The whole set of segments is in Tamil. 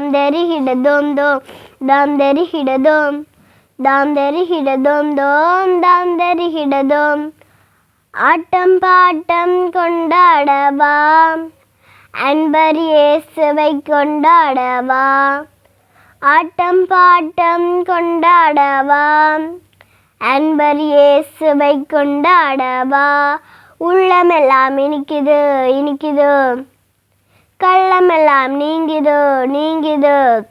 தாம் தரிகிட தோம் தோம் தாம் தரிகிட தோம் தாம் தரிகிட தோம் தோம் தாம் தரிகிட தோம் ஆட்டம் பாட்டம் கொண்டாடவா அன்பர் இயேசுவை கொண்டாடவா ஆட்டம் பாட்டம் கொண்டாடவா அன்பர் இயேசுவை கொண்டாடவா உள்ளமெல்லாம் இனிக்குது இனிக்குது கள்ளமெல்லாம் நீங்கிதோ நீங்குது.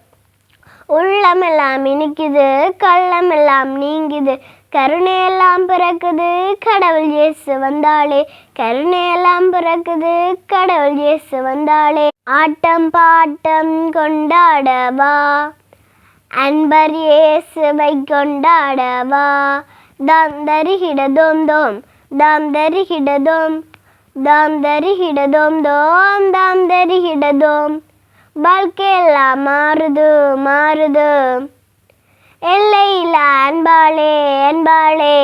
உள்ளமெல்லாம் இனிக்குது கள்ளமெல்லாம் நீங்குது. கருணையெல்லாம் பிறக்குது கடவுள் இயேசு வந்தாளே. கருணையெல்லாம் பிறக்குது கடவுள் இயேசு வந்தாளே. ஆட்டம் பாட்டம் கொண்டாடவா? அன்பர் இயேசுவை கொண்டாடவா? தாம் தரிகிட தோம் தோம் தாம். தரிகிட தாம் தரிகிட தோம் தோம் தாம் தரிகிட தோம் வாழ்க்கையெல்லாம் மாறுது மாறுது எல்லையில் அன்பாளே அன்பாளே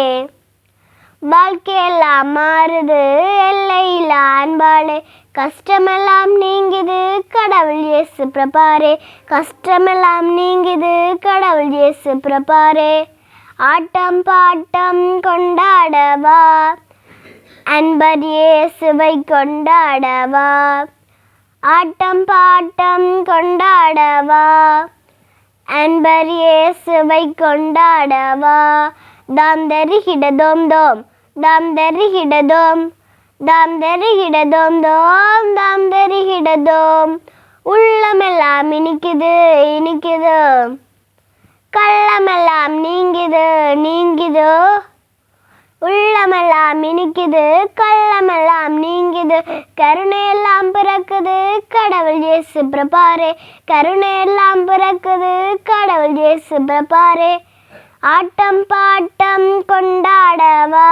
வாழ்க்கையெல்லாம் மாறுது எல்லையில் அன்பாளே கஷ்டமெல்லாம் நீங்குது கடவுள் இயேசு பிரபாரே கஷ்டமெல்லாம் நீங்குது கடவுள் இயேசு பிரபாரே ஆட்டம் பாட்டம் கொண்டாடவா அன்பர் இயேசுவை கொண்டாடவா. ஆட்டம் பாட்டம் கொண்டாடவா. அன்பர் இயேசுவை கொண்டாடவா. தாம் தருகிடதோம் தோம் தாம் தருகிடதோம் தாம் தருகிடதோம் தோம் தாம் தருகிடதோம் உள்ளமெல்லாம் இனிக்குது இனிக்குது. கள்ளமெல்லாம் நீங்குது நீங்குதோ. உள்ளமெல்லாம் இனிக்குது கள்ளமெல்லாம் நீங்குது. கருணையெல்லாம் பிறக்குது கடவுள் இயேசு பிரபாரே கருணையெல்லாம் பிறக்குது கடவுள் இயேசு பிரபாரே ஆட்டம் பாட்டம் கொண்டாடவா.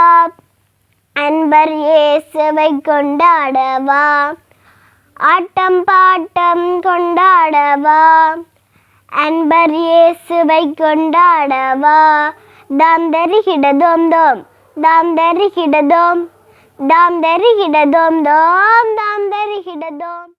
அன்பர் இயேசுவை கொண்டாடவா. ஆட்டம் பாட்டம் கொண்டாடவா. அன்பர் இயேசுவை கொண்டாடவா. தாம் தரிகிட தோம் தோம். தாம் தரிகிட தோம் தாம் தரிகிட தோம் தோம் தாம் தரிகிட தோம்